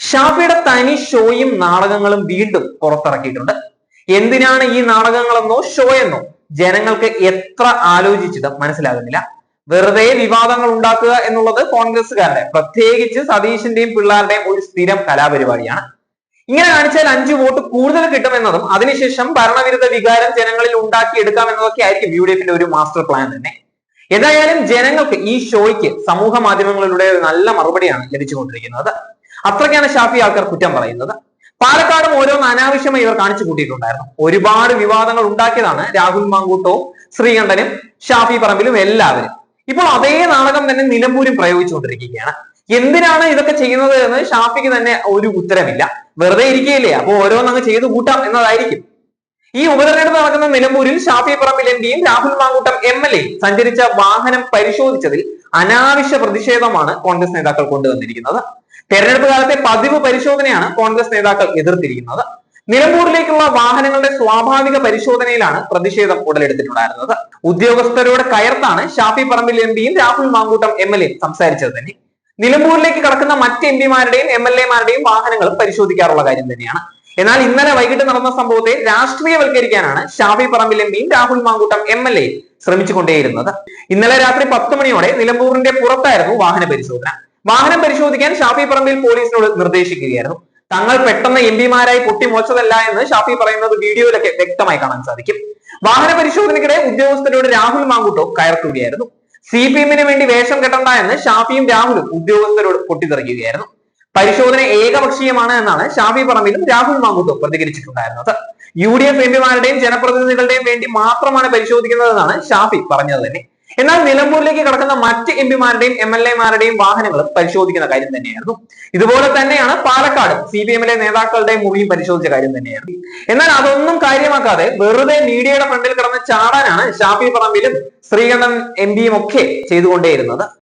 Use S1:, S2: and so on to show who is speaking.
S1: ഷാഫിയുടെ തനി ഷോയും നാടകങ്ങളും വീണ്ടും പുറത്തിറക്കിയിട്ടുണ്ട്. എന്തിനാണ് ഈ നാടകങ്ങളെന്നോ ഷോ എന്നോ ജനങ്ങൾക്ക് എത്ര ആലോചിച്ചിട്ട് മനസ്സിലാകുന്നില്ല. വെറുതെ വിവാദങ്ങൾ ഉണ്ടാക്കുക എന്നുള്ളത് കോൺഗ്രസ്സുകാരുടെ പ്രത്യേകിച്ച് സതീഷിന്റെയും പിള്ളാരുടെയും ഒരു സ്ഥിരം കലാപരിപാടിയാണ്. ഇങ്ങനെ കാണിച്ചാൽ അഞ്ചു വോട്ട് കൂടുതൽ കിട്ടുമെന്നതും അതിനുശേഷം ഭരണവിരുദ്ധ വികാരം ജനങ്ങളിൽ ഉണ്ടാക്കിയെടുക്കാം എന്നതൊക്കെ ആയിരിക്കും യു ഡി എഫിന്റെ ഒരു മാസ്റ്റർ പ്ലാൻ തന്നെ. എന്തായാലും ജനങ്ങൾക്ക് ഈ ഷോയ്ക്ക് സമൂഹ മാധ്യമങ്ങളിലൂടെ നല്ല മറുപടിയാണ് ലഭിച്ചുകൊണ്ടിരിക്കുന്നത്. അത്രയ്ക്കാണ് ഷാഫി ആൾക്കാർ കുറ്റം പറയുന്നത്. പാലക്കാടും ഓരോന്ന് അനാവശ്യമായി ഇവർ കാണിച്ചു കൂട്ടിയിട്ടുണ്ടായിരുന്നു. ഒരുപാട് വിവാദങ്ങൾ ഉണ്ടാക്കിയതാണ് രാഹുൽ മാങ്കൂട്ടോ ശ്രീകണ്ഠനും ഷാഫി പറമ്പിലും എല്ലാവരും. ഇപ്പോൾ അതേ നാടകം തന്നെ നിലമ്പൂരും പ്രയോഗിച്ചുകൊണ്ടിരിക്കുകയാണ്. എന്തിനാണ് ഇതൊക്കെ ചെയ്യുന്നത് എന്ന് ഷാഫിക്ക് തന്നെ ഒരു ഉത്തരവില്ല വെറുതെ ഇരിക്കുകയില്ലേ? അപ്പൊ ഓരോന്നങ്ങ് ചെയ്തു കൂട്ടാം എന്നതായിരിക്കും. ഈ ഉപതെരഞ്ഞെടുപ്പ് നടക്കുന്ന നിലമ്പൂരിൽ Shafi Parambil M Rahul Mankoottam M L A സഞ്ചരിച്ച വാഹനം പരിശോധിച്ചതിൽ അനാവശ്യ പ്രതിഷേധമാണ് കോൺഗ്രസ് നേതാക്കൾ കൊണ്ടുവന്നിരിക്കുന്നത്. തെരഞ്ഞെടുപ്പ് കാലത്തെ പതിവ് പരിശോധനയാണ് കോൺഗ്രസ് നേതാക്കൾ എതിർത്തിരിക്കുന്നത്. നിലമ്പൂരിലേക്കുള്ള വാഹനങ്ങളുടെ സ്വാഭാവിക പരിശോധനയിലാണ് പ്രതിഷേധം ഉടലെടുത്തിട്ടുണ്ടായിരുന്നത്. ഉദ്യോഗസ്ഥരോട് കയർത്താണ് ഷാഫി പറമ്പിൽ എം പിയും രാഹുൽ മാങ്കൂട്ടം എം എൽ എയും സംസാരിച്ചത് തന്നെ. നിലമ്പൂരിലേക്ക് കടക്കുന്ന മറ്റ് എം പിമാരുടെയും എം എൽ എമാരുടെയും വാഹനങ്ങളും പരിശോധിക്കാറുള്ള കാര്യം തന്നെയാണ്. എന്നാൽ ഇന്നലെ വൈകിട്ട് നടന്ന സംഭവത്തെ രാഷ്ട്രീയവൽക്കരിക്കാനാണ് ഷാഫി പറമ്പിൽ എം പിയും Rahul Mankoottam M L A ശ്രമിച്ചുകൊണ്ടേയിരുന്നത്. ഇന്നലെ രാത്രി പത്ത് മണിയോടെ നിലമ്പൂരിന്റെ പുറത്തായിരുന്നു വാഹന പരിശോധന. വാഹനം പരിശോധിക്കാൻ ഷാഫി പറമ്പിൽ പോലീസിനോട് നിർദ്ദേശിക്കുകയായിരുന്നു. തങ്ങൾ പെട്ടെന്ന് എം പിമാരായി പൊട്ടിമോച്ചതല്ല എന്ന് ഷാഫി പറയുന്നത് വീഡിയോയിലൊക്കെ വ്യക്തമായി കാണാൻ സാധിക്കും. വാഹന പരിശോധനയ്ക്കിടെ ഉദ്യോഗസ്ഥരോട് രാഹുൽ മാങ്കൂട്ടോ കയർക്കുകയായിരുന്നു സി പി എമ്മിന് വേണ്ടി വേഷം കെട്ടണ്ട എന്ന് ഷാഫിയും രാഹുലും ഉദ്യോഗസ്ഥരോട് പൊട്ടിത്തെറിക്കുകയായിരുന്നു. പരിശോധന ഏകപക്ഷീയമാണ് എന്നാണ് ഷാഫി പറമ്പിലും രാഹുൽ മാങ്കുട്ടോ പ്രതികരിച്ചിട്ടുണ്ടായിരുന്നത്. യു ഡി എഫ് എംപിമാരുടെയും ജനപ്രതിനിധികളുടെയും വേണ്ടി മാത്രമാണ് പരിശോധിക്കുന്നതെന്നാണ് ഷാഫി പറഞ്ഞത് തന്നെ. എന്നാൽ നിലമ്പൂരിലേക്ക് കടക്കുന്ന മറ്റ് എം പിമാരുടെയും എം എൽ എമാരുടെയും വാഹനങ്ങൾ പരിശോധിക്കുന്ന കാര്യം തന്നെയായിരുന്നു. ഇതുപോലെ തന്നെയാണ് പാലക്കാട് സി പി എമ്മിലെ നേതാക്കളുടെ മുറിയും പരിശോധിച്ച കാര്യം തന്നെയായിരുന്നു. എന്നാൽ അതൊന്നും കാര്യമാക്കാതെ വെറുതെ മീഡിയയുടെ ഫ്രണ്ടിൽ കിടന്ന് ചാടാനാണ് ഷാഫി പറമ്പിലും ശ്രീകണ്ഠൻ എം പിയും ഒക്കെ ചെയ്തുകൊണ്ടേയിരുന്നത്.